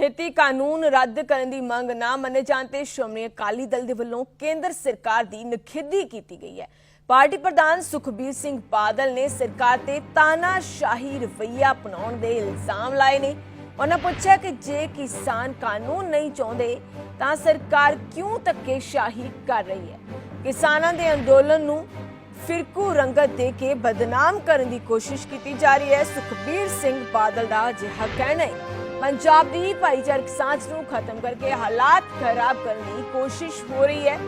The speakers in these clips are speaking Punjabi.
ਖੇਤੀ ਕਾਨੂੰਨ ਰੱਦ ਕਰਨ ਦੀ ਮੰਗ ਨਾ ਮੰਨੇ ਜਾਣ ਤੇ ਸ਼੍ਰੋਮਣੀ ਅਕਾਲੀ ਦਲ ਦੇ ਵੱਲੋਂ ਕੇਂਦਰ ਸਰਕਾਰ ਦੀ ਨਖੇਦੀ ਕੀਤੀ ਗਈ ਹੈ। ਪਾਰਟੀ ਪ੍ਰਧਾਨ ਸੁਖਬੀਰ ਸਿੰਘ ਬਾਦਲ ਨੇ ਸਰਕਾਰ ਤੇ ਤਾਨਾਸ਼ਾਹੀ ਰਵੱਈਆ ਅਪਣਾਉਣ ਦੇ ਇਲਜ਼ਾਮ ਲਾਏ ਨੇ। ਉਹਨਾਂ ਪੁੱਛਿਆ ਕਿ ਜੇ ਕਿਸਾਨ ਕਾਨੂੰਨ ਨਹੀਂ ਚਾਹੁੰਦੇ, ਤਾਂ ਸਰਕਾਰ ਕਿਉਂ ਧੱਕੇਸ਼ਾਹੀ ਕਰ ਰਹੀ ਹੈ? ਕਿਸਾਨਾਂ ਦੇ ਅੰਦੋਲਨ ਨੂੰ ਫਿਰਕੂ ਰੰਗਤ ਦੇ ਕੇ ਬਦਨਾਮ ਕਰਨ ਦੀ ਕੋਸ਼ਿਸ਼ ਕੀਤੀ ਜਾ ਰਹੀ ਹੈ। ਸੁਖਬੀਰ ਸਿੰਘ ਬਾਦਲ ਦਾ ਅਜਿਹਾ ਕਹਿਣਾ ਹੈ ਪੰਜਾਬ ਦੀ ਭਾਈਚਾਰਕ ਸਾਂਝ ਨੂੰ ਖਤਮ ਕਰਕੇ ਹਾਲਾਤ ਖਰਾਬ ਕਰਨ ਦੀ ਕੋਸ਼ਿਸ਼ ਹੋ ਰਹੀ ਹੈ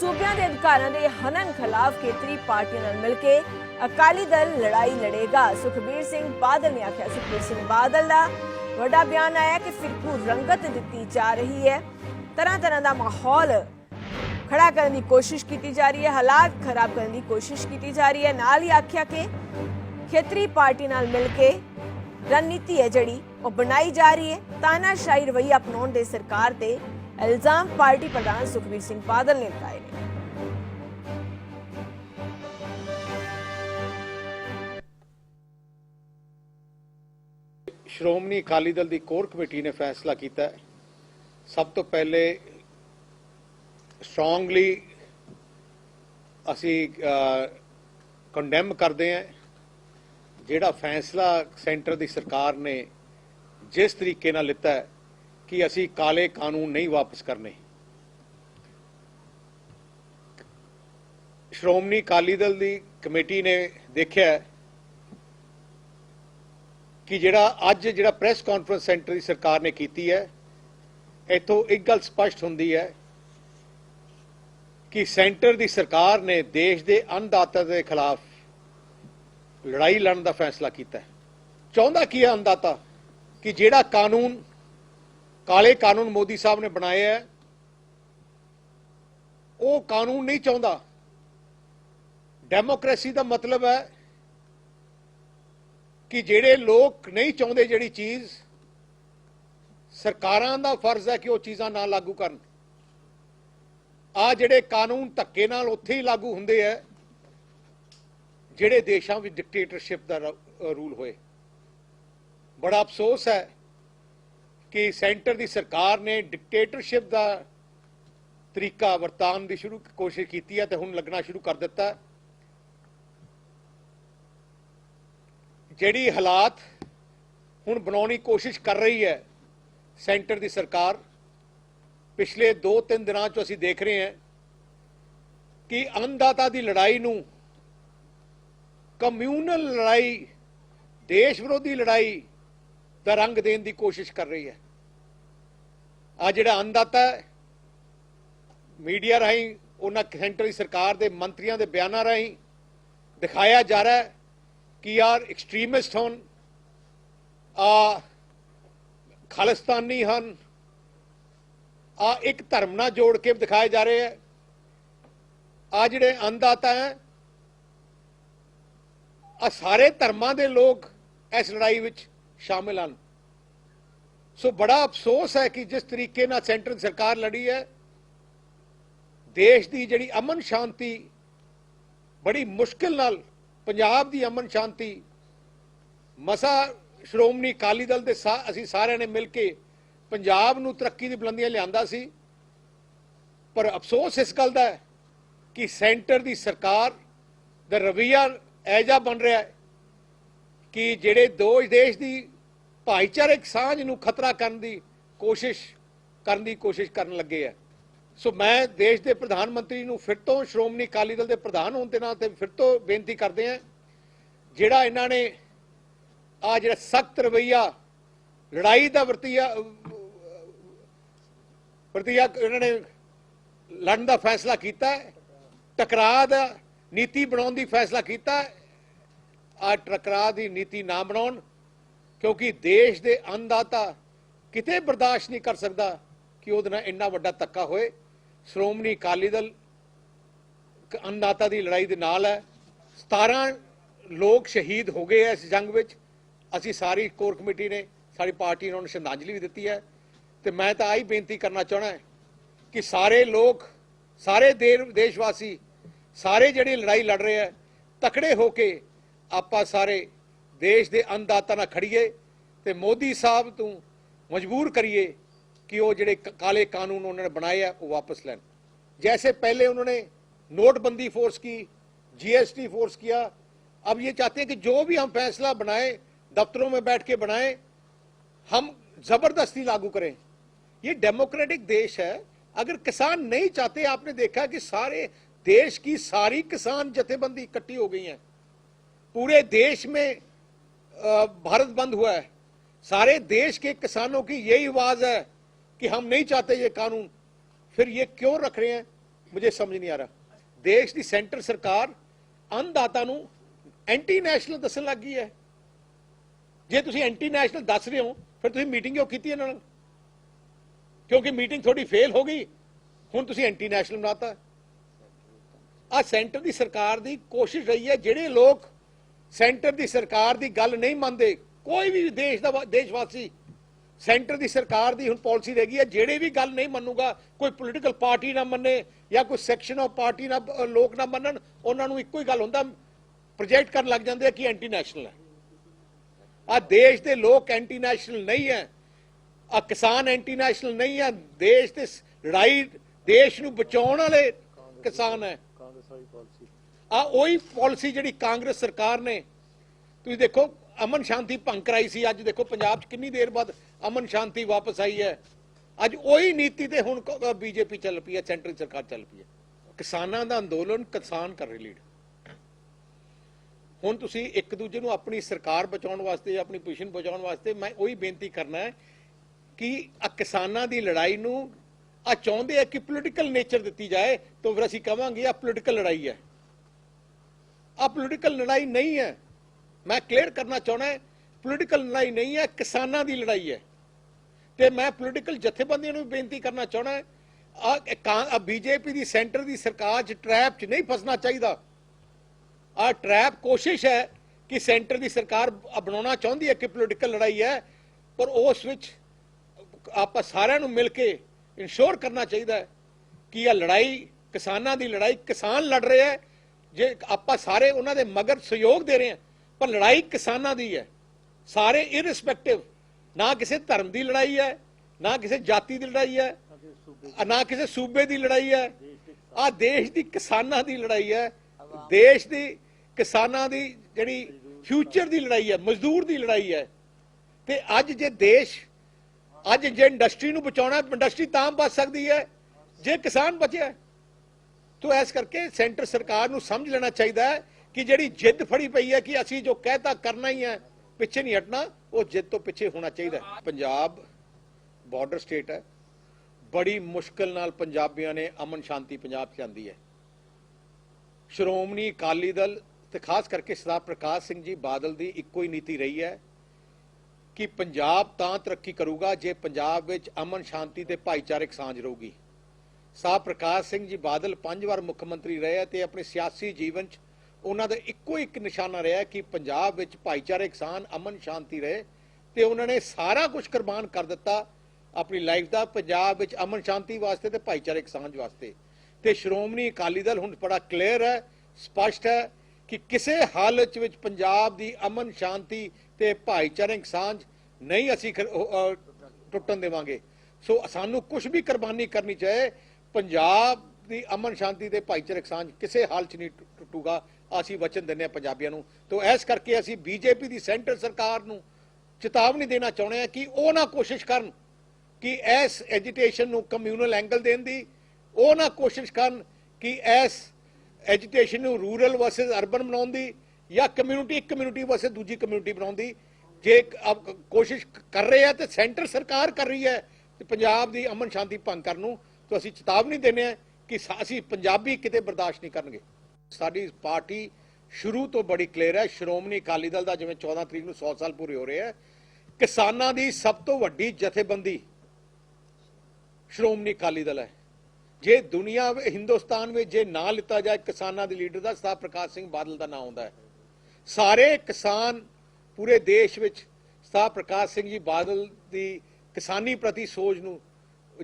ਸੂਬਿਆਂ ਦੇ ਅਧਿਕਾਰਾਂ ਦੇ ਹਨਨ ਖਿਲਾਫ ਖੇਤਰੀ ਪਾਰਟੀਆਂ ਨਾਲ ਮਿਲ ਕੇ ਅਕਾਲੀ ਦਲ ਲੜਾਈ ਲੜੇਗਾ ਸੁਖਬੀਰ ਸਿੰਘ ਬਾਦਲ ਨੇ ਆਖਿਆ ਸੁਖਬੀਰ ਸਿੰਘ ਬਾਦਲ ਦਾ ਵੱਡਾ ਬਿਆਨ ਆਇਆ ਕਿ ਫਿਰਕੂ ਰੰਗਤ ਦਿੱਤੀ ਜਾ ਰਹੀ ਹੈ ਤਰ੍ਹਾਂ ਤਰ੍ਹਾਂ ਦਾ ਮਾਹੌਲ ਖੜਾ ਕਰਨ ਦੀ ਕੋਸ਼ਿਸ਼ ਕੀਤੀ ਜਾ ਰਹੀ ਹੈ ਹਾਲਾਤ ਖਰਾਬ ਕਰਨ ਦੀ ਕੋਸ਼ਿਸ਼ ਕੀਤੀ ਜਾ ਰਹੀ ਹੈ ਨਾਲ ਹੀ ਆਖਿਆ ਕਿ ਖੇਤਰੀ ਪਾਰਟੀ ਨਾਲ ਮਿਲ ਕੇ ਰਣਨੀਤੀ ਹੈ ਜਿਹੜੀ, ਉਹ ਬਣਾਈ ਜਾ ਰਹੀ ਹੈ। ਤਾਨਾਸ਼ਾਹੀ ਰਵੱਈਆ ਅਪਣਾਉਣ ਦੇ ਸਰਕਾਰ ਤੇ ਇਲਜ਼ਾਮ ਪਾਰਟੀ ਪ੍ਰਧਾਨ ਸੁਖਬੀਰ ਸਿੰਘ ਬਾਦਲ ਨੇ ਲਗਾਏ ਨੇ। ਸ਼੍ਰੋਮਣੀ ਅਕਾਲੀ ਦਲ ਦੀ ਕੋਰ ਕਮੇਟੀ ਨੇ ਫੈਸਲਾ ਕੀਤਾ ਹੈ। ਸਭ ਤੋਂ ਪਹਿਲੇ ਸਟਰੋਂਗਲੀ ਅਸੀਂ ਕੰਡੈਮ ਕਰਦੇ ਹਾਂ। ਜਿਹੜਾ ਫੈਸਲਾ ਸੈਂਟਰ ਦੀ ਸਰਕਾਰ ਨੇ ਜਿਸ ਤਰੀਕੇ ਨਾਲ ਲਿੱਤਾ ਹੈ ਕਿ ਅਸੀਂ ਕਾਲੇ ਕਾਨੂੰਨ ਨਹੀਂ ਵਾਪਸ ਕਰਨੇ। ਸ਼੍ਰੋਮਣੀ ਅਕਾਲੀ ਦਲ ਦੀ ਕਮੇਟੀ ਨੇ ਦੇਖਿਆ ਕਿ ਜਿਹੜਾ ਅੱਜ ਜਿਹੜਾ ਪ੍ਰੈਸ ਕਾਨਫਰੰਸ ਸੈਂਟਰ ਦੀ ਸਰਕਾਰ ਨੇ ਕੀਤੀ ਹੈ, ਇਥੋਂ ਇੱਕ ਗੱਲ ਸਪਸ਼ਟ ਹੁੰਦੀ ਹੈ ਕਿ ਸੈਂਟਰ ਦੀ ਸਰਕਾਰ ਨੇ ਦੇਸ਼ ਦੇ ਅੰਨਦਾਤਾ ਦੇ ਖਿਲਾਫ ਲੜਾਈ ਲੜਨ ਦਾ ਫੈਸਲਾ ਕੀਤਾ ਚਾਹੁੰਦਾ ਕੀ ਹੈ ਅੰਦਾਤਾ ਕਿ ਜਿਹੜਾ ਕਾਨੂੰਨ, ਕਾਲੇ ਕਾਨੂੰਨ ਮੋਦੀ ਸਾਹਿਬ ਨੇ ਬਣਾਏ ਹੈ, ਉਹ ਕਾਨੂੰਨ ਨਹੀਂ ਚਾਹੁੰਦਾ। ਡੈਮੋਕ੍ਰੇਸੀ ਦਾ ਮਤਲਬ ਹੈ ਕਿ ਜਿਹੜੇ ਲੋਕ ਨਹੀਂ ਚਾਹੁੰਦੇ ਜਿਹੜੀ ਚੀਜ਼, ਸਰਕਾਰਾਂ ਦਾ ਫਰਜ਼ ਹੈ ਕਿ ਉਹ ਚੀਜ਼ਾਂ ਨਾ ਲਾਗੂ ਕਰਨ। ਆ ਜਿਹੜੇ ਕਾਨੂੰਨ ਧੱਕੇ ਨਾਲ ਉੱਥੇ ਹੀ ਲਾਗੂ ਹੁੰਦੇ ਆ ਜਿਹੜੇ ਦੇਸ਼ਾਂ ਵਿੱਚ ਡਿਕਟੇਟਰਸ਼ਿਪ ਦਾ ਰੂਲ ਹੋਏ। ਬੜਾ ਅਫਸੋਸ ਹੈ ਕਿ ਸੈਂਟਰ ਦੀ ਸਰਕਾਰ ਨੇ ਡਿਕਟੇਟਰਸ਼ਿਪ ਦਾ ਤਰੀਕਾ ਵਰਤਾਨ ਦੀ ਸ਼ੁਰੂ ਕੋਸ਼ਿਸ਼ ਕੀਤੀ ਹੈ ਤੇ ਹੁਣ ਲੱਗਣਾ ਸ਼ੁਰੂ ਕਰ ਦਿੱਤਾ ਜਿਹੜੀ ਹਾਲਾਤ ਹੁਣ ਬਣਾਉਣ ਦੀ ਕੋਸ਼ਿਸ਼ ਕਰ ਰਹੀ ਹੈ ਸੈਂਟਰ ਦੀ ਸਰਕਾਰ, ਪਿਛਲੇ 2-3 ਦਿਨਾਂ ਤੋਂ ਅਸੀਂ ਦੇਖ ਰਹੇ ਹਾਂ ਕਿ ਅੰਨਦਾਤਾ ਦੀ ਲੜਾਈ ਨੂੰ ਕਮਿਊਨਲ ਲੜਾਈ, ਦੇਸ਼ ਵਿਰੋਧੀ ਲੜਾਈ ਦਾ ਰੰਗ ਦੇਣ ਦੀ ਕੋਸ਼ਿਸ਼ ਕਰ ਰਹੀ ਹੈ। ਆ ਜਿਹੜਾ ਅੰਨਦਾਤਾ ਹੈ, ਮੀਡੀਆ ਰਾਹੀਂ, ਉਹਨਾਂ ਸੈਂਟਰ ਸਰਕਾਰ ਦੇ ਮੰਤਰੀਆਂ ਦੇ ਬਿਆਨਾਂ ਰਾਹੀਂ ਦਿਖਾਇਆ ਜਾ ਰਿਹਾ ਕਿ ਯਾਰ ਐਕਸਟ੍ਰੀਮਿਸਟ ਹਨ ਆ ਖਾਲਿਸਤਾਨੀ ਹਨ, ਆ ਇੱਕ ਧਰਮ ਨਾਲ ਜੋੜ ਕੇ ਦਿਖਾਏ ਜਾ ਰਹੇ ਹੈ। ਆ ਜਿਹੜੇ ਅੰਦਾਤਾ ਹੈ ਆ ਸਾਰੇ ਧਰਮਾਂ ਦੇ ਲੋਕ ਇਸ ਲੜਾਈ ਵਿੱਚ ਸ਼ਾਮਿਲ ਹਨ। ਸੋ ਬੜਾ ਅਫਸੋਸ ਹੈ ਕਿ ਜਿਸ ਤਰੀਕੇ ਨਾਲ ਸੈਂਟਰ ਸਰਕਾਰ ਲੜੀ ਹੈ, ਦੇਸ਼ ਦੀ ਜਿਹੜੀ ਅਮਨ ਸ਼ਾਂਤੀ, ਬੜੀ ਮੁਸ਼ਕਿਲ ਨਾਲ ਪੰਜਾਬ ਦੀ ਅਮਨ ਸ਼ਾਂਤੀ, ਮਸਾ ਸ਼੍ਰੋਮਣੀ ਅਕਾਲੀ ਦਲ ਦੇ ਸਾ- ਅਸੀਂ ਸਾਰਿਆਂ ਨੇ ਮਿਲ ਕੇ ਪੰਜਾਬ ਨੂੰ ਤਰੱਕੀ ਦੀ ਬੁਲੰਦੀਆਂ ਲਿਆਂਦਾ ਸੀ। ਪਰ ਅਫਸੋਸ ਇਸ ਗੱਲ ਦਾ ਹੈ ਕਿ ਸੈਂਟਰ ਦੀ ਸਰਕਾਰ ਦਾ ਰਵਈਆ ਐਜਾ ਬਣ ਰਿਹਾ ਹੈ ਕਿ ਜਿਹੜੇ ਦੋ ਦੇਸ਼ ਦੀ ਭਾਈਚਾਰਕ ਸਾਂਝ ਨੂੰ ਖਤਰਾ ਕਰਨ ਦੀ ਕੋਸ਼ਿਸ਼, ਕਰਨ ਦੀ ਕੋਸ਼ਿਸ਼ ਕਰਨ ਲੱਗੇ ਹੈ। ਸੋ ਮੈਂ ਦੇਸ਼ ਦੇ ਪ੍ਰਧਾਨ ਮੰਤਰੀ ਨੂੰ ਫਿਰ ਤੋਂ ਸ਼੍ਰੋਮਣੀ ਅਕਾਲੀ ਦਲ ਦੇ ਪ੍ਰਧਾਨ ਹੋਣ ਦੇ ਨਾਤੇ ਫਿਰ ਤੋਂ ਬੇਨਤੀ ਕਰਦੇ ਹਾਂ, ਜਿਹੜਾ ਇਹਨਾਂ ਨੇ ਆ ਜਿਹੜਾ ਸਖਤ ਰਵਈਆ, ਲੜਾਈ ਦਾ ਵਰਤੀਆ ਵਰਤੀਆ, ਇਹਨਾਂ ਨੇ ਲੜਨ ਦਾ ਫੈਸਲਾ ਕੀਤਾ ਟਕਰਾਅ ਦਾ ਨੀਤੀ ਬਣਾਉਣ ਦੀ ਫੈਸਲਾ ਕੀਤਾ ਆ ਟਕਰਾਅ ਦੀ ਨੀਤੀ ਨਾ ਬਣਾਉਣ, ਕਿਉਂਕਿ ਦੇਸ਼ ਦੇ ਅੰਨਦਾਤਾ ਕਿਤੇ ਬਰਦਾਸ਼ਤ ਨਹੀਂ ਕਰ ਸਕਦਾ ਕਿ ਉਹਦੇ ਨਾਲ ਇੰਨਾ ਵੱਡਾ ਧੱਕਾ ਹੋਏ। ਸ਼੍ਰੋਮਣੀ ਅਕਾਲੀ ਦਲ ਕ- ਅੰਨਦਾਤਾ ਦੀ ਲੜਾਈ ਦੇ ਨਾਲ ਹੈ। 17 ਲੋਕ ਸ਼ਹੀਦ ਹੋ ਗਏ ਐ ਇਸ ਜੰਗ ਵਿੱਚ। ਅਸੀਂ ਸਾਰੀ ਕੋਰ ਕਮੇਟੀ ਨੇ ਸਾਡੀ ਪਾਰਟੀ ਨੇ ਉਹਨਾਂ ਨੂੰ ਸ਼ਰਧਾਂਜਲੀ ਵੀ ਦਿੱਤੀ ਹੈ। ਤੇ ਮੈਂ ਤਾਂ ਆਹੀ ਬੇਨਤੀ ਕਰਨਾ ਚਾਹਣਾ ਕਿ ਸਾਰੇ ਲੋਕ, ਸਾਰੇ ਦੇ- ਵਾਸੀ ਸਾਰੇ ਜਿਹੜੇ ਲੜਾਈ ਲੜ ਰਹੇ ਆ ਤਕੜੇ ਹੋ ਕੇ ਆਪਾਂ ਸਾਰੇ ਦੇਸ਼ ਦੇ ਅੰਨਦਾਤਾ ਨਾਲ ਖੜੀਏ ਤੇ ਮੋਦੀ ਸਾਹਿਬ ਤੋਂ ਮਜਬੂਰ ਕਰੀਏ ਕਿ ਉਹ ਜਿਹੜੇ ਕ- ਕਾਲੇ ਕਾਨੂੰਨ ਉਹਨਾਂ ਨੇ ਬਣਾਏ ਆ ਉਹ ਵਾਪਸ ਲੈਣ जैसे पहले उन्होंने नोटबंदी फोर्स की जीएसटी फोर्स किया अब ये चाहते हैं कि जो भी हम फैसला बनाए दफ्तरों में बैठ के बनाए हम जबरदस्ती लागू करें ये डेमोक्रेटिक देश है अगर किसान नहीं चाहते आपने देखा कि सारे देश की सारी किसान जथेबंदी इकट्ठी हो गई हैं पूरे देश में अ, भारत बंद हुआ है सारे देश के किसानों की यही आवाज है कि हम नहीं चाहते ये कानून ਫਿਰ ਇਹ ਕਿਉਂ ਰੱਖ ਰਹੇ ਹੈ ਮੁਝੇ ਸਮਝ ਨਹੀਂ ਆ ਰਿਹਾ ਦੇਸ਼ ਦੀ ਸੈਂਟਰ ਸਰਕਾਰ ਅੰਨਦਾਤਾ ਨੂੰ ਐਂਟੀ ਨੈਸ਼ਨਲ ਦੱਸਣ ਲੱਗ ਗਈ ਹੈ ਜੇ ਤੁਸੀਂ ਐਂਟੀ ਨੈਸ਼ਨਲ ਦੱਸ ਰਹੇ ਹੋ ਫਿਰ ਤੁਸੀਂ ਮੀਟਿੰਗ ਕਿਉਂ ਕੀਤੀ ਇਹਨਾਂ ਨਾਲ ਕਿਉਂਕਿ ਮੀਟਿੰਗ ਥੋੜੀ ਫੇਲ ਹੋ ਗਈ ਹੁਣ ਤੁਸੀਂ ਐਂਟੀ ਨੈਸ਼ਨਲ ਬਣਾਤਾ ਆ ਸੈਂਟਰ ਦੀ ਸਰਕਾਰ ਦੀ ਕੋਸ਼ਿਸ਼ ਰਹੀ ਹੈ, ਜਿਹੜੇ ਲੋਕ ਸੈਂਟਰ ਦੀ ਸਰਕਾਰ ਦੀ ਗੱਲ ਨਹੀਂ ਮੰਨਦੇ, ਕੋਈ ਵੀ ਦੇਸ਼ ਦਾ ਵਾ- ਦੇਸ਼ ਵਾਸੀ ਸੈਂਟਰ ਦੀ ਸਰਕਾਰ ਦੀ ਹੁਣ ਪਾਲਿਸੀ ਰਹੇਗੀ ਹੈ, ਜਿਹੜੇ ਵੀ ਗੱਲ ਨਹੀਂ ਮੰਨੂਗਾ, ਕੋਈ ਪੋਲੀਟੀਕਲ ਪਾਰਟੀ ਨਾ ਮੰਨੇ ਜਾਂ ਕੋਈ ਸੈਕਸ਼ਨ ਆਫ ਪਾਰਟੀ ਨਾ ਲੋਕ ਨਾ ਮੰਨਣ, ਉਹਨਾਂ ਨੂੰ ਇੱਕੋ ਹੀ ਗੱਲ ਹੁੰਦਾ ਪ੍ਰੋਜੈਕਟ ਕਰਨ ਲੱਗ ਜਾਂਦੇ ਆ ਕਿ ਐਂਟੀ ਨੈਸ਼ਨਲ ਹੈ। ਆ ਦੇਸ਼ ਦੇ ਲੋਕ ਐਂਟੀ ਨੈਸ਼ਨਲ ਨਹੀਂ ਹੈ, ਆ ਕਿਸਾਨ ਐਂਟੀ ਨੈਸ਼ਨਲ ਨਹੀਂ ਹੈ, ਦੇਸ਼ ਦੇ ਲੜਾਈ ਦੇਸ਼ ਨੂੰ ਬਚਾਉਣ ਵਾਲੇ ਕਿਸਾਨ ਹੈ। ਆ ਉਹੀ ਪਾਲਿਸੀ ਜਿਹੜੀ ਕਾਂਗਰਸ ਸਰਕਾਰ ਨੇ, ਤੁਸੀਂ ਦੇਖੋ, ਅਮਨ ਸ਼ਾਂਤੀ ਭੰਗ ਕਰਾਈ ਸੀ, ਅੱਜ ਦੇਖੋ ਪੰਜਾਬ 'ਚ ਕਿੰਨੀ ਦੇਰ ਬਾਅਦ ਅਮਨ ਸ਼ਾਂਤੀ ਵਾਪਸ ਆਈ ਹੈ। ਅੱਜ ਉਹੀ ਨੀਤੀ ਤੇ ਹੁਣ ਬੀਜੇਪੀ ਚੱਲ ਪਈ ਹੈ ਸੈਂਟਰ ਸਰਕਾਰ ਚੱਲ ਪਈ ਹੈ। ਕਿਸਾਨਾਂ ਦਾ ਅੰਦੋਲਨ ਕਿਸਾਨ ਕਰ ਰਹੇ ਲੀਡ ਹੁਣ ਤੁਸੀਂ ਇੱਕ ਦੂਜੇ ਨੂੰ ਆਪਣੀ ਸਰਕਾਰ ਬਚਾਉਣ ਵਾਸਤੇ, ਆਪਣੀ ਪੋਜੀਸ਼ਨ ਬਚਾਉਣ ਵਾਸਤੇ ਮੈਂ ਉਹੀ ਬੇਨਤੀ ਕਰਨਾ ਹੈ ਕਿ ਕਿਸਾਨਾਂ ਦੀ ਲੜਾਈ ਨੂੰ ਆ ਚਾਹੁੰਦੇ ਆ ਕਿ ਪੋਲੀਟੀਕਲ ਨੇਚਰ ਦਿੱਤੀ ਜਾਏ, ਤਾਂ ਫਿਰ ਅਸੀਂ ਕਵਾਂਗੇ ਆ ਪੋਲੀਟੀਕਲ ਲੜਾਈ ਹੈ। ਆ ਪੋਲੀਟੀਕਲ ਲੜਾਈ ਨਹੀਂ ਹੈ। ਮੈਂ ਕਲੀਅਰ ਕਰਨਾ ਚਾਹਣਾ ਪੋਲੀਟੀਕਲ ਲੜਾਈ ਨਹੀਂ ਹੈ, ਕਿਸਾਨਾਂ ਦੀ ਲੜਾਈ ਹੈ। ਤੇ ਮੈਂ ਪੋਲੀਟੀਕਲ ਜਥੇਬੰਦੀਆਂ ਨੂੰ ਵੀ ਬੇਨਤੀ ਕਰਨਾ ਚਾਹਣਾ ਹੈ, ਆ ਬੀਜੇਪੀ ਦੀ ਸੈਂਟਰ ਦੀ ਸਰਕਾਰ 'ਚ ਟ੍ਰੈਪ 'ਚ ਨਹੀਂ ਫਸਣਾ ਚਾਹੀਦਾ। ਆ ਟ੍ਰੈਪ ਕੋਸ਼ਿਸ਼ ਹੈ ਕਿ ਸੈਂਟਰ ਦੀ ਸਰਕਾਰ ਬਣਾਉਣਾ ਚਾਹੁੰਦੀ ਹੈ ਕਿ ਪੋਲੀਟੀਕਲ ਲੜਾਈ ਹੈ, ਪਰ ਉਸ ਵਿੱਚ ਆਪਾਂ ਸਾਰਿਆਂ ਨੂੰ ਮਿਲ ਕੇ ਇਨਸ਼ੋਰ ਕਰਨਾ ਚਾਹੀਦਾ ਹੈ ਕਿ ਇਹ ਲੜਾਈ ਕਿਸਾਨਾਂ ਦੀ ਲੜਾਈ, ਕਿਸਾਨ ਲੜ ਰਹੇ ਹੈ। ਜੇ ਆਪਾਂ ਸਾਰੇ ਉਹਨਾਂ ਦੇ ਮਗਰ ਸਹਿਯੋਗ ਦੇ ਰਹੇ ਹਾਂ, ਪਰ ਲੜਾਈ ਕਿਸਾਨਾਂ ਦੀ ਹੈ। ਸਾਰੇ ਇਰਰਿਸਪੈਕਟਿਵ ਨਾ ਕਿਸੇ ਧਰਮ ਦੀ ਲੜਾਈ ਹੈ, ਨਾ ਕਿਸੇ ਜਾਤੀ ਦੀ ਲੜਾਈ ਹੈ, ਨਾ ਕਿਸੇ ਸੂਬੇ ਦੀ ਲੜਾਈ ਹੈ। ਆ ਦੇਸ਼ ਦੀ ਕਿਸਾਨਾਂ ਦੀ ਲੜਾਈ ਹੈ। ਦੇਸ਼ ਦੀ ਕਿਸਾਨਾਂ ਦੀ ਜਿਹੜੀ ਫਿਊਚਰ ਦੀ ਲੜਾਈ ਹੈ, ਮਜ਼ਦੂਰ ਦੀ ਲੜਾਈ ਹੈ। ਤੇ ਅੱਜ ਜੇ ਦੇਸ਼ ਅੱਜ ਜੇ ਇੰਡਸਟਰੀ ਨੂੰ ਬਚਾਉਣਾ, ਇੰਡਸਟਰੀ ਤਾਂ ਬਚ ਸਕਦੀ ਹੈ, ਜੇ ਕਿਸਾਨ ਬਚਿਆ ਤੋ ਐਸ ਕਰਕੇ ਸੈਂਟਰ ਸਰਕਾਰ ਨੂੰ ਸਮਝ ਲੈਣਾ ਚਾਹੀਦਾ ਹੈ ਕਿ ਜਿਹੜੀ ਜਿੱਦ ਫੜੀ ਪਈ ਹੈ ਕਿ ਅਸੀਂ ਜੋ ਕਹਿਤਾ ਕਰਨਾ ਹੀ ਹੈ, ਪਿੱਛੇ ਨਹੀਂ ਹਟਣਾ, ਉਹ ਜਿੱਦ ਤੋਂ ਪਿੱਛੇ ਹੋਣਾ ਚਾਹੀਦਾ ਪੰਜਾਬ ਬਾਰਡਰ ਸਟੇਟ ਹੈ। ਬੜੀ ਮੁਸ਼ਕਲ ਨਾਲ ਪੰਜਾਬੀਆਂ ਨੇ ਅਮਨ ਸ਼ਾਂਤੀ ਪੰਜਾਬ 'ਚ ਆਂਦੀ ਹੈ। ਸ਼੍ਰੋਮਣੀ ਅਕਾਲੀ ਦਲ ਤੇ ਖਾਸ ਕਰਕੇ ਸਰਦਾਰ ਪ੍ਰਕਾਸ਼ ਸਿੰਘ ਜੀ ਬਾਦਲ ਦੀ ਇੱਕੋ ਹੀ ਨੀਤੀ ਰਹੀ ਹੈ ਕਿ ਪੰਜਾਬ ਤਾਂ ਤਰੱਕੀ ਕਰੂਗਾ ਜੇ ਪੰਜਾਬ ਵਿੱਚ ਅਮਨ ਸ਼ਾਂਤੀ ਤੇ ਭਾਈਚਾਰਕ ਸਾਂਝ ਰਹੂਗੀ। ਸਾਹ ਪ੍ਰਕਾਸ਼ ਸਿੰਘ ਜੀ ਬਾਦਲ ਪੰਜ ਵਾਰ ਮੁੱਖ ਮੰਤਰੀ ਰਹੇ ਆ ਤੇ ਆਪਣੇ ਸਿਆਸੀ ਜੀਵਨ 'ਚ ਉਹਨਾਂ ਦਾ ਇੱਕੋ ਇੱਕ ਨਿਸ਼ਾਨਾ ਰਿਹਾ ਕਿ ਪੰਜਾਬ ਵਿੱਚ ਭਾਈਚਾਰਕ ਸਾਂਝ, ਅਮਨ ਸ਼ਾਂਤੀ ਰਹੇ ਤੇ ਉਹਨਾਂ ਨੇ ਸਾਰਾ ਕੁਝ ਕੁਰਬਾਨ ਕਰ ਦਿੱਤਾ ਆਪਣੀ ਲਾਈਫ ਦਾ ਪੰਜਾਬ ਵਿੱਚ ਅਮਨ ਸ਼ਾਂਤੀ ਵਾਸਤੇ ਤੇ ਭਾਈਚਾਰਕ ਸਾਂਝ ਵਾਸਤੇ। ਤੇ ਸ਼੍ਰੋਮਣੀ ਅਕਾਲੀ ਦਲ ਹੁਣ ਬੜਾ ਕਲੀਅਰ ਹੈ, ਸਪਸ਼ਟ ਹੈ ਕਿ ਕਿਸੇ ਹਾਲਤ ਵਿੱਚ ਪੰਜਾਬ ਦੀ ਅਮਨ ਸ਼ਾਂਤੀ ਤੇ ਭਾਈਚਾਰਕ ਸਾਂਝ ਨਹੀਂ ਅਸੀਂ ਟੁੱਟਣ ਦੇਵਾਂਗੇ। ਸੋ ਸਾਨੂੰ ਕੁਝ ਵੀ ਕੁਰਬਾਨੀ ਕਰਨੀ ਚਾਹੇ, ਪੰਜਾਬ ਦੀ ਅਮਨ ਸ਼ਾਂਤੀ ਤੇ ਭਾਈਚਾਰਕ ਸਾਂਝ ਕਿਸੇ ਹਾਲ 'ਚ ਨਹੀਂ ਟੁੱਟੂਗਾ, ਅਸੀਂ ਵਚਨ ਦਿੰਦੇ ਹਾਂ ਪੰਜਾਬੀਆਂ ਨੂੰ। ਤੋਂ ਇਸ ਕਰਕੇ ਅਸੀਂ ਬੀਜੇਪੀ ਦੀ ਸੈਂਟਰ ਸਰਕਾਰ ਨੂੰ ਚੇਤਾਵਨੀ ਦੇਣਾ ਚਾਹੁੰਦੇ ਹਾਂ ਕਿ ਉਹ ਨਾ ਕੋਸ਼ਿਸ਼ ਕਰਨ ਕਿ ਇਸ ਐਜੀਟੇਸ਼ਨ ਨੂੰ ਕਮਿਊਨਲ ਐਂਗਲ ਦੇਣ ਦੀ, ਉਹ ਨਾ ਕੋਸ਼ਿਸ਼ ਕਰਨ ਕਿ ਇਸ ਐਜੀਟੇਸ਼ਨ ਨੂੰ ਰੂਰਲ ਵਰਸਸ ਅਰਬਨ ਬਣਾਉਣ ਦੀ ਜਾਂ ਕਮਿਊਨਿਟੀ ਇੱਕ ਕਮਿਊਨਿਟੀ ਵਰਸਸ ਦੂਜੀ ਕਮਿਊਨਿਟੀ ਬਣਾਉਣ ਦੀ। ਜੇ ਇੱਕ ਕੋਸ਼ਿਸ਼ ਕਰ ਰਹੇ ਆ ਤੇ ਸੈਂਟਰ ਸਰਕਾਰ ਕਰ ਰਹੀ ਹੈ ਤੇ ਪੰਜਾਬ ਦੀ ਅਮਨ ਸ਼ਾਂਤੀ ਭੰਗ ਕਰਨ ਨੂੰ ਤਾਂ ਅਸੀਂ ਚੇਤਾਵਨੀ ਦਿੰਦੇ ਹਾਂ ਕਿ ਸਾ- ਅਸੀਂ ਪੰਜਾਬੀ ਕਿਤੇ ਬਰਦਾਸ਼ਤ ਨਹੀਂ ਕਰਨਗੇ। ਸਾਡੀ ਪਾਰਟੀ ਸ਼ੁਰੂ ਤੋਂ ਬੜੀ ਕਲੀਅਰ ਹੈ। ਸ਼੍ਰੋਮਣੀ ਅਕਾਲੀ ਦਲ ਦਾ ਜਿਵੇਂ 14 ਤਰੀਕ ਨੂੰ 100 ਸਾਲ ਪੂਰੇ ਹੋ ਰਹੇ ਹੈ ਕਿਸਾਨਾਂ ਦੀ ਸਭ ਤੋਂ ਵੱਡੀ ਜਥੇਬੰਦੀ ਸ਼੍ਰੋਮਣੀ ਅਕਾਲੀ ਦਲ ਹੈ। ਜੇ ਦੁਨੀਆ ਵਿੱਚ, ਹਿੰਦੁਸਤਾਨ ਵਿੱਚ ਜੇ ਨਾਂ ਲਿੱਤਾ ਜਾਏ ਕਿਸਾਨਾਂ ਦੇ ਲੀਡਰ ਦਾ ਸਰਦਾਰ ਪ੍ਰਕਾਸ਼ ਸਿੰਘ ਬਾਦਲ ਦਾ ਨਾਂ ਆਉਂਦਾ ਹੈ। ਸਾਰੇ ਕਿਸਾਨ ਪੂਰੇ ਦੇਸ਼ ਵਿੱਚ ਸਰਦਾਰ ਪ੍ਰਕਾਸ਼ ਸਿੰਘ ਜੀ ਬਾਦਲ ਦੀ ਕਿਸਾਨੀ ਪ੍ਰਤੀ ਸੋਚ ਨੂੰ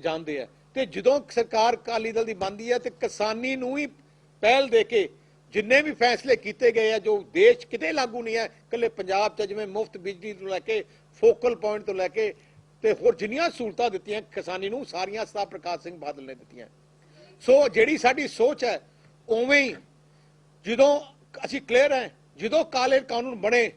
ਜਾਣਦੇ ਆ। ਤੇ ਜਦੋਂ ਸਰਕਾਰ ਅਕਾਲੀ ਦਲ ਦੀ ਬਣਦੀ ਹੈ ਤੇ ਕਿਸਾਨੀ ਨੂੰ ਹੀ ਪਹਿਲ ਦੇ ਕੇ ਜਿੰਨੇ ਵੀ ਫੈਸਲੇ ਕੀਤੇ ਗਏ ਆ, ਜੋ ਦੇਸ਼ ਕਿਤੇ ਲਾਗੂ ਨਹੀਂ ਹੈ ਇਕੱਲੇ ਪੰਜਾਬ 'ਚ ਜਿਵੇਂ ਮੁਫਤ ਬਿਜਲੀ ਤੋਂ ਲੈ ਕੇ, ਫੋਕਲ ਪੁਆਇੰਟ ਤੋਂ ਲੈ ਕੇ, ਤੇ ਹੋਰ ਜਿੰਨੀਆਂ ਸਹੂਲਤਾਂ ਦਿੱਤੀਆਂ ਕਿਸਾਨੀ ਨੂੰ, ਸਾਰੀਆਂ ਸਰਦਾਰ ਪ੍ਰਕਾਸ਼ ਸਿੰਘ ਬਾਦਲ ਨੇ ਦਿੱਤੀਆਂ। ਸੋ ਜਿਹੜੀ ਸਾਡੀ ਸੋਚ ਹੈ, ਉਵੇਂ ਹੀ ਜਦੋਂ ਅਸੀਂ ਕਲੀਅਰ ਹੈ, ਜਦੋਂ ਕਾਲੇ ਕਾਨੂੰਨ ਬਣੇ,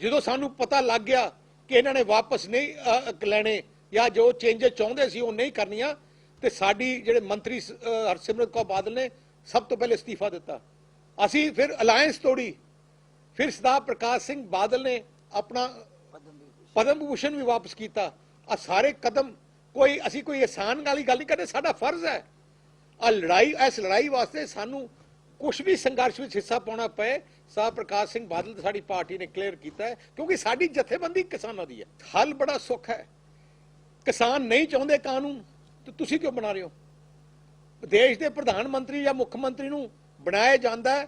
ਜਦੋਂ ਸਾਨੂੰ ਪਤਾ ਲੱਗ ਗਿਆ ਕਿ ਇਹਨਾਂ ਨੇ ਵਾਪਸ ਨਹੀਂ ਲੈਣੇ ਜਾਂ ਜੋ ਚੇਂਜਸ ਚਾਹੁੰਦੇ ਸੀ ਉਹ ਨਹੀਂ ਕਰਨੀਆਂ, ਤੇ ਸਾਡੀ ਜਿਹੜੇ ਮੰਤਰੀ ਹਰਸਿਮਰਤ ਕੌਰ ਬਾਦਲ ਨੇ ਸਭ ਤੋਂ ਪਹਿਲੇ ਅਸਤੀਫਾ ਦਿੱਤਾ। ਅਸੀਂ ਫਿਰ ਅਲਾਈਅੰਸ ਤੋੜੀ। ਫਿਰ ਸਰਦਾਰ ਪ੍ਰਕਾਸ਼ ਸਿੰਘ ਬਾਦਲ ਨੇ ਆਪਣਾ ਪਦਮ ਭੂਸ਼ਣ ਵੀ ਵਾਪਸ ਕੀਤਾ। ਆ ਸਾਰੇ ਕਦਮ ਕੋਈ, ਅਸੀਂ ਕੋਈ ਆਸਾਨ ਵਾਲੀ ਗੱਲ ਨਹੀਂ ਕਰਦੇ, ਸਾਡਾ ਫਰਜ਼ ਹੈ। ਆ ਲੜਾਈ, ਇਸ ਲੜਾਈ ਵਾਸਤੇ ਸਾਨੂੰ ਕੁਝ ਵੀ ਸੰਘਰਸ਼ ਵਿੱਚ ਹਿੱਸਾ ਪਾਉਣਾ ਪਏ ਸਾਹਿਬ ਪ੍ਰਕਾਸ਼ ਸਿੰਘ ਬਾਦਲ ਤੇ ਸਾਡੀ ਪਾਰਟੀ ਨੇ ਕਲੀਅਰ ਕੀਤਾ ਕਿਉਂਕਿ ਸਾਡੀ ਜਥੇਬੰਦੀ ਕਿਸਾਨਾਂ ਦੀ ਹੈ। ਹੱਲ ਬੜਾ ਸੁੱਖ ਹੈ। ਕਿਸਾਨ ਨਹੀਂ ਚਾਹੁੰਦੇ ਕਾਨੂੰਨ, ਤੇ ਤੁਸੀਂ ਕਿਉਂ ਬਣਾ ਰਹੇ ਹੋ? ਦੇਸ਼ ਦੇ ਪ੍ਰਧਾਨ ਮੰਤਰੀ ਜਾਂ ਮੁੱਖ ਮੰਤਰੀ ਨੂੰ ਬਣਾਇਆ ਜਾਂਦਾ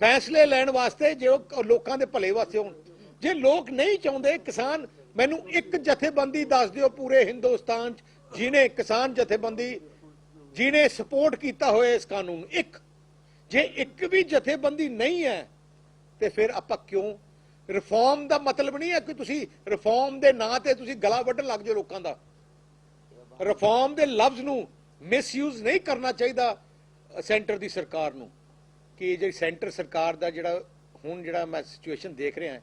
ਫੈਸਲੇ ਲੈਣ ਵਾਸਤੇ ਜੇ ਉਹ ਲੋਕਾਂ ਦੇ ਭਲੇ ਵਾਸਤੇ ਹੋਣ। ਜੇ ਲੋਕ ਨਹੀਂ ਚਾਹੁੰਦੇ ਕਿਸਾਨ, ਮੈਨੂੰ ਇੱਕ ਜਥੇਬੰਦੀ ਦੱਸ ਦਿਓ ਪੂਰੇ ਹਿੰਦੁਸਤਾਨ 'ਚ ਜਿਨੇ ਕਿਸਾਨ ਜਥੇਬੰਦੀ ਜਿਨੇ ਸਪੋਰਟ ਕੀਤਾ ਹੋਇਆ ਇਸ ਕਾਨੂੰਨ ਨੂੰ ਇੱਕ। ਜੇ ਇੱਕ ਵੀ ਜਥੇਬੰਦੀ ਨਹੀਂ ਹੈ, ਤੇ ਫਿਰ ਆਪਾਂ ਕਿਉਂ? ਰਿਫਾਰਮ ਦਾ ਮਤਲਬ ਨਹੀਂ ਹੈ ਕਿ ਤੁਸੀਂ ਰਿਫਾਰਮ ਦੇ ਨਾਂ ਤੇ ਤੁਸੀਂ ਗਲਾ ਵੱਢਣ ਲੱਗ ਜਾਓ ਲੋਕਾਂ ਦਾ। ਰਿਫਾਰਮ ਦੇ ਲਫ਼ਜ਼ ਨੂੰ ਮਿਸਯੂਜ਼ ਨਹੀਂ ਕਰਨਾ ਚਾਹੀਦਾ ਸੈਂਟਰ ਦੀ ਸਰਕਾਰ ਨੂੰ। ਕਿ ਜਿਹੜੀ ਸੈਂਟਰ ਸਰਕਾਰ ਦਾ ਜਿਹੜਾ ਹੁਣ ਜਿਹੜਾ ਮੈਂ ਸਿਚੁਏਸ਼ਨ ਦੇਖ ਰਿਹਾ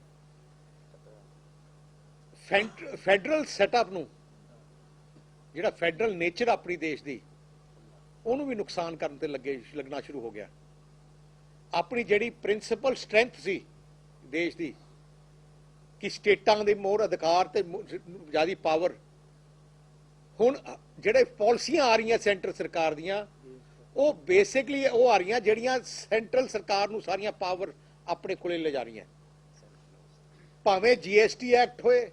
ਫੈਡਰਲ ਸੈਟਅਪ ਨੂੰ, ਜਿਹੜਾ ਫੈਡਰਲ ਨੇਚਰ ਆਪਣੀ ਦੇਸ਼ ਦੀ ਉਹਨੂੰ ਵੀ ਨੁਕਸਾਨ ਕਰਨ ਤੇ ਲੱਗੇ, ਲੱਗਣਾ ਸ਼ੁਰੂ ਹੋ ਗਿਆ। ਆਪਣੀ ਜਿਹੜੀ ਪ੍ਰਿੰਸੀਪਲ ਸਟਰੈਂਥ ਸੀ ਦੇਸ਼ ਦੀ, ਕਿ ਸਟੇਟਾਂ ਦੇ ਮੋਰ ਅਧਿਕਾਰ ਤੇ ਜਿਆਦੀ ਪਾਵਰ, ਹੁਣ ਜਿਹੜੇ ਪਾਲਿਸੀਆਂ ਆ ਰਹੀਆਂ ਸੈਂਟਰ ਸਰਕਾਰ ਦੀਆਂ, ਉਹ ਬੇਸਿਕਲੀ ਉਹ ਆ ਰਹੀਆਂ ਜਿਹੜੀਆਂ ਸੈਂਟਰਲ ਸਰਕਾਰ ਨੂੰ ਸਾਰੀਆਂ ਪਾਵਰ ਆਪਣੇ ਕੋਲੇ ਲੈ ਜਾ ਰਹੀਆਂ। ਭਾਵੇਂ ਜੀਐਸਟੀ ਐਕਟ ਹੋਏ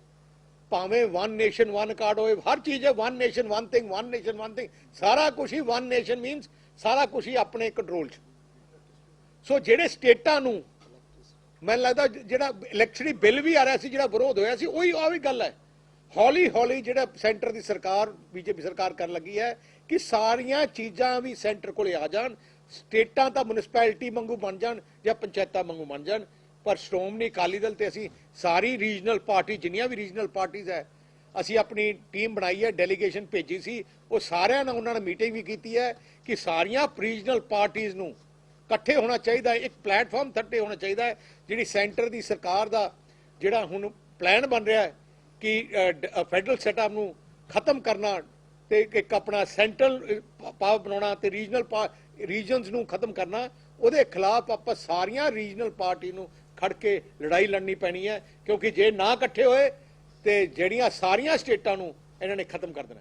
ਭਾਵੇਂ ਵਨ ਨੇਸ਼ਨ ਵਨ ਕਾਰਡ ਹੋਏ, ਹਰ ਚੀਜ਼ ਹੈ one nation one thing one nation one thing ਸਾਰਾ ਕੁਝ ਹੀ ਵਨ ਨੇਸ਼ਨ ਮੀਨਸ ਸਾਰਾ ਕੁਝ ਹੀ ਆਪਣੇ ਕੰਟਰੋਲ 'ਚ। ਸੋ ਜਿਹੜੇ ਸਟੇਟਾਂ ਨੂੰ, ਮੈਨੂੰ ਲੱਗਦਾ ਜਿਹੜਾ ਇਲੈਕਟ੍ਰਿਸਿਟੀ ਬਿੱਲ ਵੀ ਆ ਰਿਹਾ ਸੀ, ਜਿਹੜਾ ਵਿਰੋਧ ਹੋਇਆ ਸੀ, ਉਹੀ ਆ ਵੀ ਗੱਲ ਹੈ। ਹੌਲੀ ਹੌਲੀ ਜਿਹੜਾ ਸੈਂਟਰ ਦੀ ਸਰਕਾਰ, ਬੀਜੇਪੀ ਸਰਕਾਰ ਕਰਨ ਲੱਗੀ ਹੈ ਕਿ ਸਾਰੀਆਂ ਚੀਜ਼ਾਂ ਵੀ ਸੈਂਟਰ ਕੋਲੇ ਆ ਜਾਣ, ਸਟੇਟਾਂ ਤਾਂ ਮਿਊਨਿਸਪੈਲਿਟੀ ਵਾਂਗੂ ਬਣ ਜਾਣ ਜਾਂ ਪੰਚਾਇਤਾਂ ਵਾਂਗੂ ਬਣ ਜਾਣ। ਪਰ ਸ਼੍ਰੋਮਣੀ ਅਕਾਲੀ ਦਲ ਤੇ ਅਸੀਂ ਸਾਰੀ ਰੀਜਨਲ ਪਾਰਟੀ ਜਿੰਨੀਆਂ ਵੀ ਰੀਜਨਲ ਪਾਰਟੀਆਂ ਹੈ, ਅਸੀਂ ਆਪਣੀ ਟੀਮ ਬਣਾਈ ਹੈ ਡੈਲੀਗੇਸ਼ਨ ਭੇਜੀ ਸੀ। ਉਹ ਸਾਰਿਆਂ ਨਾਲ ਉਹਨਾਂ ਨੇ ਮੀਟਿੰਗ ਵੀ ਕੀਤੀ ਹੈ ਕਿ ਸਾਰੀਆਂ ਰੀਜਨਲ ਪਾਰਟੀਆਂ ਨੂੰ ਇਕੱਠੇ ਹੋਣਾ ਚਾਹੀਦਾ ਹੈ, ਇੱਕ ਪਲੇਟਫਾਰਮ ਥੱਟੇ ਹੋਣਾ ਚਾਹੀਦਾ ਹੈ, ਜਿਹੜੀ ਸੈਂਟਰ ਦੀ ਸਰਕਾਰ ਦਾ ਜਿਹੜਾ ਹੁਣ ਪਲਾਨ ਬਣ ਰਿਹਾ ਹੈ ਕਿ ਫੈਡਰਲ ਸੈਟਅਪ ਨੂੰ ਖਤਮ ਕਰਨਾ ਤੇ ਇੱਕ ਆਪਣਾ ਸੈਂਟਰਲ ਪਾਵਰ ਬਣਾਉਣਾ ਤੇ ਰੀਜਨਲ ਰੀਜਨਸ ਨੂੰ ਖਤਮ ਕਰਨਾ, ਉਹਦੇ ਖਿਲਾਫ ਆਪਾਂ ਸਾਰੀਆਂ ਰੀਜਨਲ ਪਾਰਟੀ ਨੂੰ ਖੜ ਕੇ ਲੜਾਈ ਲੜਨੀ ਪੈਣੀ ਹੈ, ਕਿਉਂਕਿ ਜੇ ਨਾ ਇਕੱਠੇ ਹੋਏ ਤੇ ਜਿਹੜੀਆਂ ਸਾਰੀਆਂ ਸਟੇਟਾਂ ਨੂੰ ਇਹਨਾਂ ਨੇ ਖਤਮ ਕਰ ਦੇਣਾ